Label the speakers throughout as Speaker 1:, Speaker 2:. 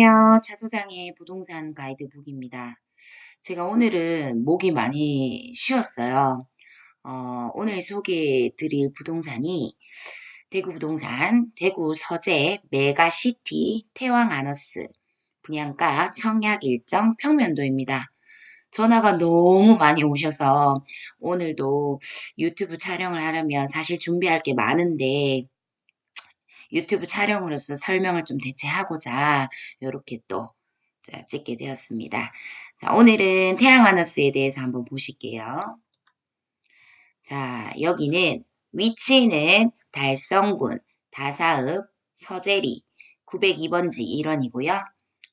Speaker 1: 안녕하세요. 차소장의 부동산 가이드북입니다. 제가 오늘은 목이 많이 쉬었어요. 어, 오늘 소개해 드릴 부동산이 대구 부동산, 대구 서재, 메가시티, 태왕 아너스, 분양가 청약 일정 평면도입니다. 전화가 너무 많이 오셔서 오늘도 유튜브 촬영을 하려면 사실 준비할 게 많은데 유튜브 촬영으로서 설명을 좀 대체하고자 이렇게 또 찍게 되었습니다. 자, 오늘은 태양아너스에 대해서 한번 보실게요. 자, 여기는 위치는 달성군, 다사읍, 서재리, 902번지 1원이고요.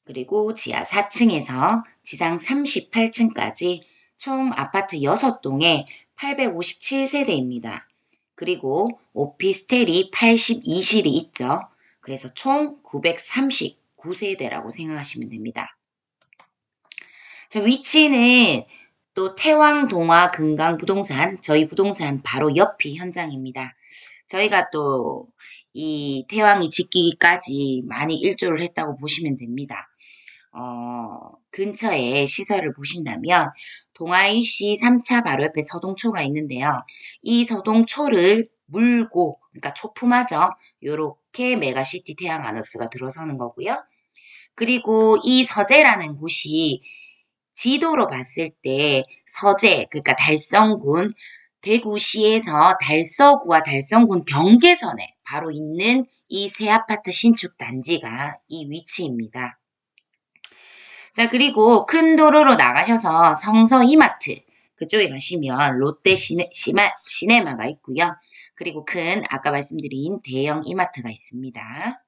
Speaker 1: 그리고 지하 4층에서 지상 38층까지 총 아파트 6동에 857세대입니다. 그리고 오피스텔이 82실이 있죠. 그래서 총 939세대라고 생각하시면 됩니다. 자, 위치는 또 태왕 동화 금강 부동산 저희 부동산 바로 옆이 현장입니다. 저희가 또 이 태왕이 짓기까지 많이 일조를 했다고 보시면 됩니다. 어, 근처에 시설을 보신다면 동아이시 3차 바로 옆에 서동초가 있는데요. 이 서동초를 물고 그러니까 초품하죠. 요렇게 메가시티 태양 아너스가 들어서는 거고요. 그리고 이 서재라는 곳이 지도로 봤을 때 서재 그러니까 달성군 대구시에서 달서구와 달성군 경계선에 바로 있는 이 새 아파트 신축 단지가 이 위치입니다. 자, 그리고 큰 도로로 나가셔서 성서 이마트 그쪽에 가시면 롯데 시네, 시마, 시네마가 있고요. 그리고 큰 아까 말씀드린 대형 이마트가 있습니다.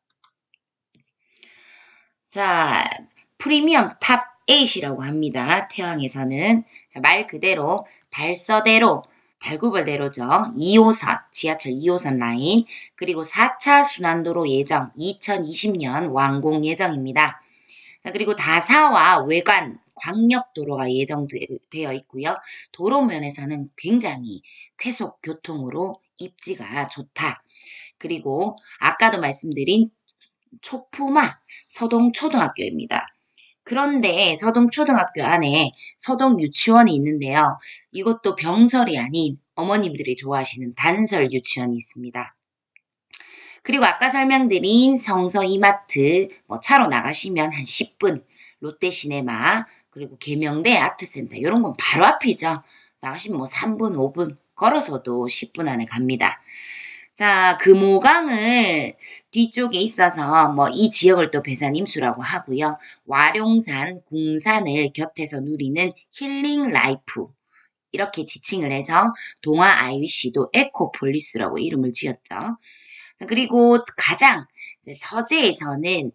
Speaker 1: 자, 프리미엄 탑 8이라고 합니다. 태왕에서는 자, 말 그대로 달서대로 달구벌대로죠. 2호선, 지하철 2호선 라인, 그리고 4차 순환도로 예정 2020년 완공 예정입니다. 자, 그리고 다사와 외관 광역도로가 예정되어 있고요. 도로면에서는 굉장히 쾌속 교통으로 입지가 좋다. 그리고 아까도 말씀드린 초푸마 서동초등학교입니다. 그런데 서동초등학교 안에 서동유치원이 있는데요. 이것도 병설이 아닌 어머님들이 좋아하시는 단설 유치원이 있습니다. 그리고 아까 설명드린 성서 이마트 뭐 차로 나가시면 한 10분 롯데시네마 그리고 계명대 아트센터 이런 건 바로 앞이죠. 나가시면 뭐 3분 5분 걸어서도 10분 안에 갑니다. 자, 금호강을 뒤쪽에 있어서 뭐 이 지역을 또 배산임수라고 하고요. 와룡산, 궁산을 곁에서 누리는 힐링 라이프 이렇게 지칭을 해서 동아 아유시도 에코폴리스라고 이름을 지었죠. 그리고 가장 서재에서는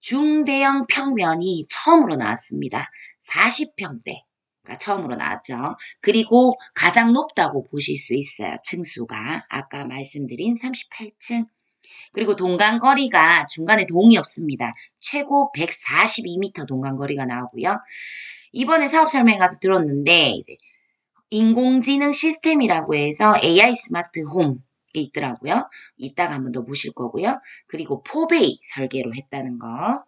Speaker 1: 중대형 평면이 처음으로 나왔습니다. 40평대 가 처음으로 나왔죠. 그리고 가장 높다고 보실 수 있어요. 층수가 아까 말씀드린 38층. 그리고 동간거리가 중간에 동이 없습니다. 최고 142m 동간거리가 나오고요. 이번에 사업 설명회 가서 들었는데 인공지능 시스템이라고 해서 AI 스마트 홈 있더라고요. 이따가 한번 더 보실 거고요. 그리고 포베이 설계로 했다는 거.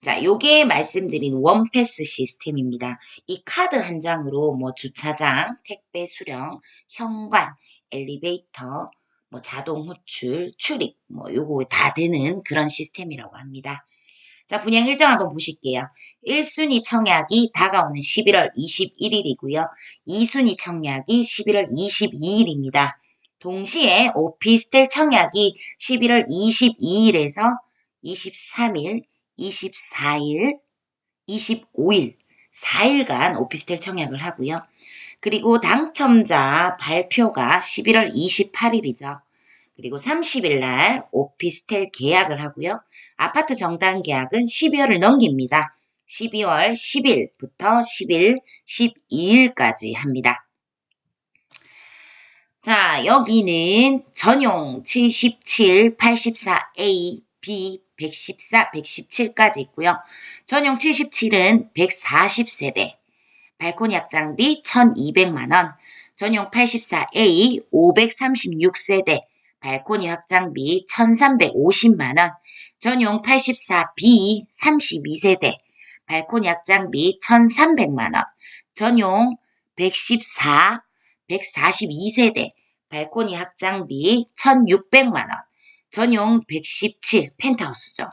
Speaker 1: 자, 요게 말씀드린 원패스 시스템입니다. 이 카드 한 장으로 뭐 주차장, 택배 수령, 현관, 엘리베이터, 뭐 자동 호출, 출입, 뭐 요거 다 되는 그런 시스템이라고 합니다. 자, 분양 일정 한번 보실게요. 1순위 청약이 다가오는 11월 21일이고요. 2순위 청약이 11월 22일입니다. 동시에 오피스텔 청약이 11월 22일에서 23일, 24일, 25일, 4일간 오피스텔 청약을 하고요. 그리고 당첨자 발표가 11월 28일이죠. 그리고 30일 날 오피스텔 계약을 하고요. 아파트 정당 계약은 12월을 넘깁니다. 12월 10일부터 10일, 12일까지 합니다. 자, 여기는 전용 77, 84A, B, 114, 117까지 있고요. 전용 77은 140세대, 발코니 확장비 1200만원, 전용 84A 536세대, 발코니 확장비 1350만원, 전용 84B 32세대, 발코니 확장비 1,300만원, 전용 114, 142세대, 발코니 확장비 1,600만원, 전용 117 펜트하우스죠.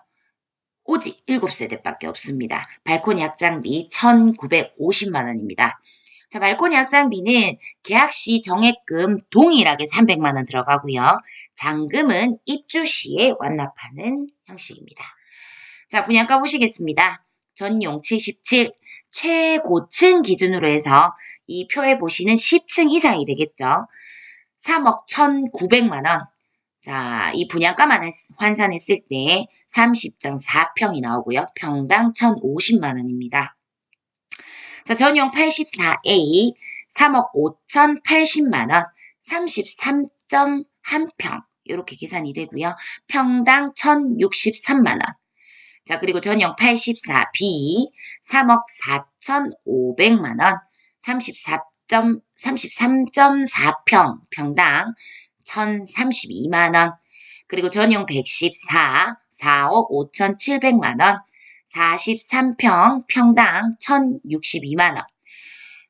Speaker 1: 오직 7세대밖에 없습니다. 발코니 확장비 1,950만원입니다. 자, 발코니 확장비는 계약 시 정액금 동일하게 300만원 들어가고요. 잔금은 입주 시에 완납하는 형식입니다. 자, 분양가 보시겠습니다. 전용 77, 최고층 기준으로 해서 이 표에 보시는 10층 이상이 되겠죠. 3억 1,900만원. 자, 이 분양가만 환산했을 때 30.4평이 나오고요. 평당 1,050만원입니다. 자, 전용 84A 3억 5,080만원 33.1평 이렇게 계산이 되고요. 평당 1,063만원. 자, 그리고 전용 84B 3억 4,500만원 34 33.4평 평당 1,032만원. 그리고 전용 114 4억 5,700만원 43평 평당 1,062만원.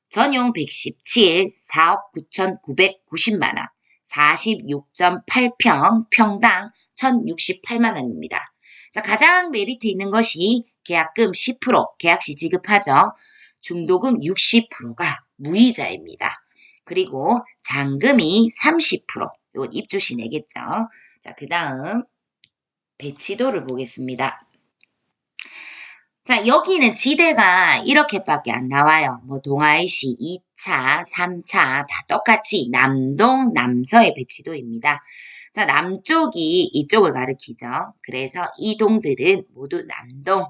Speaker 1: 전용 117 4억 9,990만원. 46.8평 평당 1,068만원입니다. 자, 가장 메리트 있는 것이 계약금 10%, 계약시 지급하죠. 중도금 60%가 무이자입니다. 그리고 잔금이 30%, 이건 입주시 내겠죠. 자, 그 다음 배치도를 보겠습니다. 자, 여기는 지대가 이렇게밖에 안 나와요. 뭐 동아이시 2차, 3차 다 똑같이 남동, 남서의 배치도입니다. 자, 남쪽이 이쪽을 가리키죠. 그래서 이 동들은 모두 남동,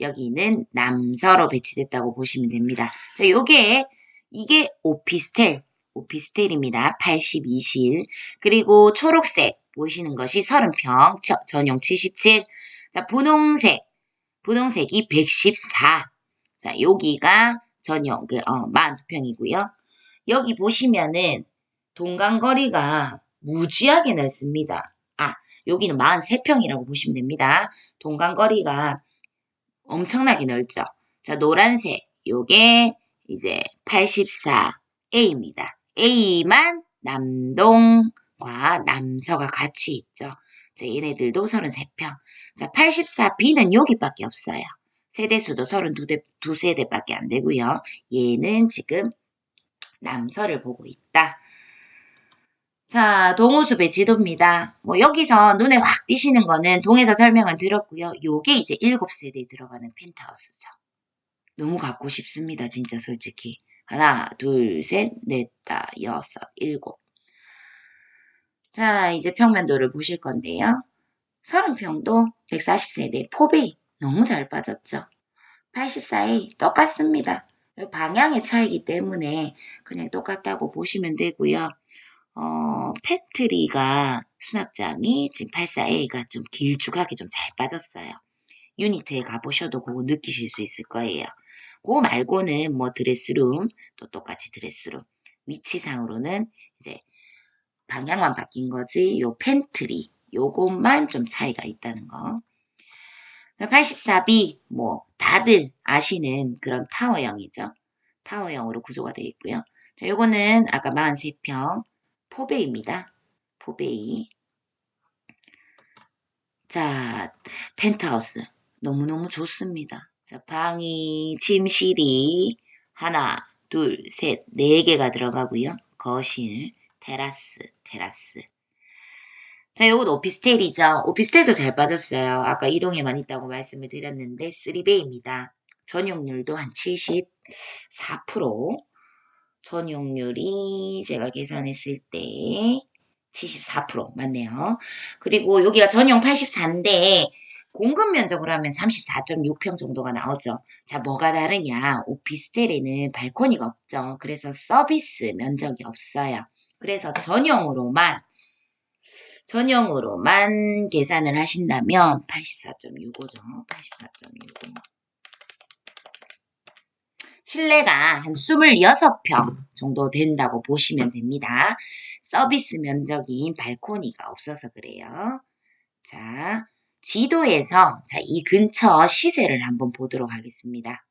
Speaker 1: 여기는 남서로 배치됐다고 보시면 됩니다. 자, 요게 이게 오피스텔, 오피스텔입니다. 82실. 그리고 초록색 보시는 것이 30평, 전용 77. 자, 분홍색, 분홍색이 114. 자, 여기가 전용 그, 어, 42평이고요. 여기 보시면은 동간거리가 무지하게 넓습니다. 아, 여기는 43평이라고 보시면 됩니다. 동간거리가 엄청나게 넓죠. 자, 노란색, 요게 이제 84A입니다. A만 남동과 남서가 같이 있죠. 자, 얘네들도 33평. 자, 84B는 여기밖에 없어요. 세대수도 32대, 두 세대밖에 안 되고요. 얘는 지금 남서를 보고 있다. 자, 동호수배 지도입니다. 뭐 여기서 눈에 확 띄시는 거는 동에서 설명을 들었고요. 요게 이제 7세대에 들어가는 펜트하우스죠. 너무 갖고 싶습니다. 진짜 솔직히. 하나, 둘, 셋, 넷, 다, 여섯, 일곱. 자, 이제 평면도를 보실 건데요. 30평도 140세대 포베이 너무 잘 빠졌죠. 84A 똑같습니다. 방향의 차이기 때문에 그냥 똑같다고 보시면 되고요. 어, 팬트리가 수납장이 지금 84A가 좀 길쭉하게 좀 잘 빠졌어요. 유니트에 가보셔도 그거 느끼실 수 있을 거예요. 그거 말고는 뭐 드레스룸, 또 똑같이 드레스룸. 위치상으로는 이제 방향만 바뀐 거지 요 팬트리 요것만 좀 차이가 있다는 거. 84B 뭐 다들 아시는 그런 타워형이죠. 타워형으로 구조가 되어 있고요. 자, 요거는 아까 43평 포베이입니다. 포베이. 자, 펜트하우스. 너무너무 좋습니다. 자, 방이, 침실이 하나, 둘, 셋, 네 개가 들어가고요. 거실, 테라스, 테라스. 자, 요건 오피스텔이죠. 오피스텔도 잘 빠졌어요. 아까 이동에만 있다고 말씀을 드렸는데 3배입니다. 전용률도 한 74%. 전용률이 제가 계산했을 때 74% 맞네요. 그리고 여기가 전용 84인데 공급 면적으로 하면 34.6평 정도가 나오죠. 자, 뭐가 다르냐? 오피스텔에는 발코니가 없죠. 그래서 서비스 면적이 없어요. 그래서 전용으로만 전용으로만 계산을 하신다면 84.65죠. 84.65. 실내가 한 26평 정도 된다고 보시면 됩니다. 서비스 면적인 발코니가 없어서 그래요. 자, 지도에서 자, 이 근처 시세를 한번 보도록 하겠습니다.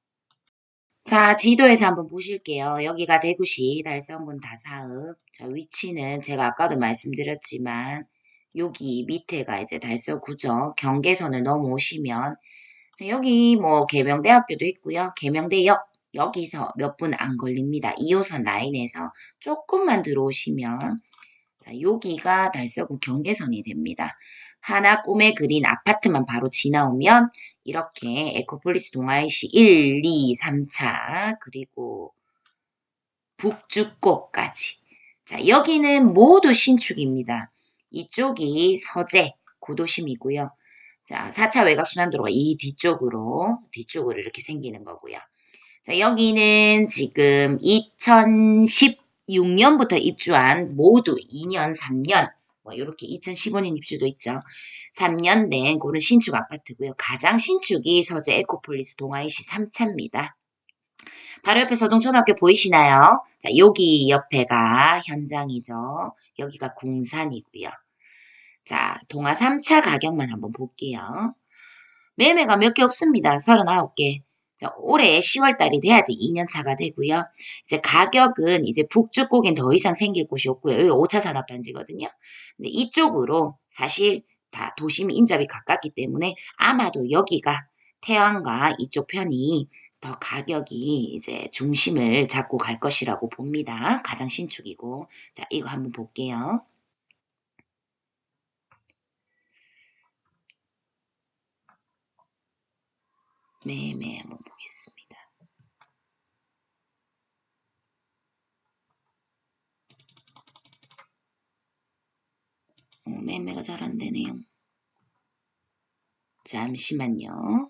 Speaker 1: 자, 지도에서 한번 보실게요. 여기가 대구시 달성군 다사읍. 자, 위치는 제가 아까도 말씀드렸지만 여기 밑에가 이제 달서구죠. 경계선을 넘어오시면 여기 뭐 계명대학교도 있고요. 계명대역 여기서 몇 분 안 걸립니다. 2호선 라인에서 조금만 들어오시면 자, 여기가 달서구 경계선이 됩니다. 하나 꿈에 그린 아파트만 바로 지나오면 이렇게 에코폴리스 동아이시 1, 2, 3차 그리고 북주꽃까지 자 여기는 모두 신축입니다. 이쪽이 서재 구도심이고요. 자 4차 외곽순환도로가 이 뒤쪽으로 뒤쪽으로 이렇게 생기는 거고요. 자 여기는 지금 2016년부터 입주한 모두 2년 3년 뭐 이렇게 2015년 입주도 있죠. 3년 된 그런 신축 아파트고요. 가장 신축이 서재 에코폴리스 동아이시 3차입니다. 바로 옆에 서동초등학교 보이시나요? 자, 여기 옆에가 현장이죠. 여기가 궁산이고요. 자, 동아 3차 가격만 한번 볼게요. 매매가 몇 개 없습니다. 39개. 자, 올해 10월달이 돼야지 2년차가 되고요. 이제 가격은 이제 북쪽 곡엔 더 이상 생길 곳이 없고요. 여기 5차 산업단지거든요. 근데 이쪽으로 사실 다 도심 인접이 가깝기 때문에 아마도 여기가 태안과 이쪽 편이 더 가격이 이제 중심을 잡고 갈 것이라고 봅니다. 가장 신축이고. 자, 이거 한번 볼게요. 매매 한번 보겠습니다. 어, 매매가 잘 안 되네요. 잠시만요.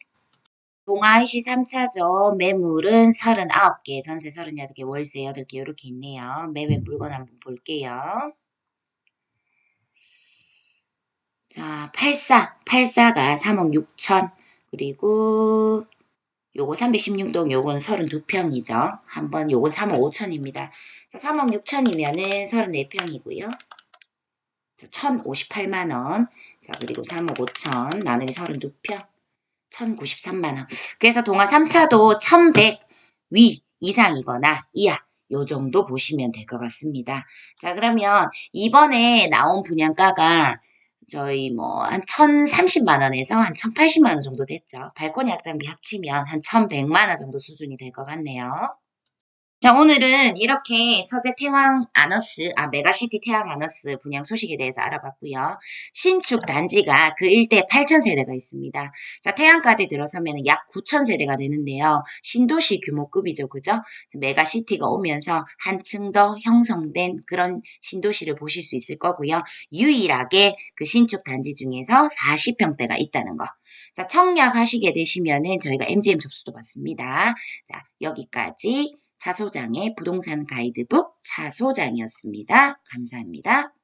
Speaker 1: 동아이시 3차죠. 매물은 39개, 전세 38개, 월세 8개 이렇게 있네요. 매매 물건 한번 볼게요. 자, 84, 84가 3억 6천. 그리고 요거 316동 요건 32평이죠. 한번 요건 3억 5천입니다. 자, 3억 6천이면은 34평이고요. 자, 1058만원. 자, 그리고 3억 5천 나누기 32평. 1093만원. 그래서 동화 3차도 1100 위 이상이거나 이하 요 정도 보시면 될 것 같습니다. 자, 그러면 이번에 나온 분양가가 저희 뭐 한 1,030만 원에서 한 1,080만 원 정도 됐죠. 발코니 확장비 합치면 한 1,100만 원 정도 수준이 될 것 같네요. 자, 오늘은 이렇게 서재 태왕 아너스, 아, 메가시티 태왕 아너스 분양 소식에 대해서 알아봤고요. 신축 단지가 그 일대 8,000세대가 있습니다. 자, 태양까지 들어서면 약 9,000세대가 되는데요. 신도시 규모급이죠. 그죠? 메가시티가 오면서 한층 더 형성된 그런 신도시를 보실 수 있을 거고요. 유일하게 그 신축 단지 중에서 40평대가 있다는 거. 자, 청약하시게 되시면은 저희가 MGM 접수도 받습니다. 자, 여기까지 차소장의 부동산 가이드북 차소장이었습니다. 감사합니다.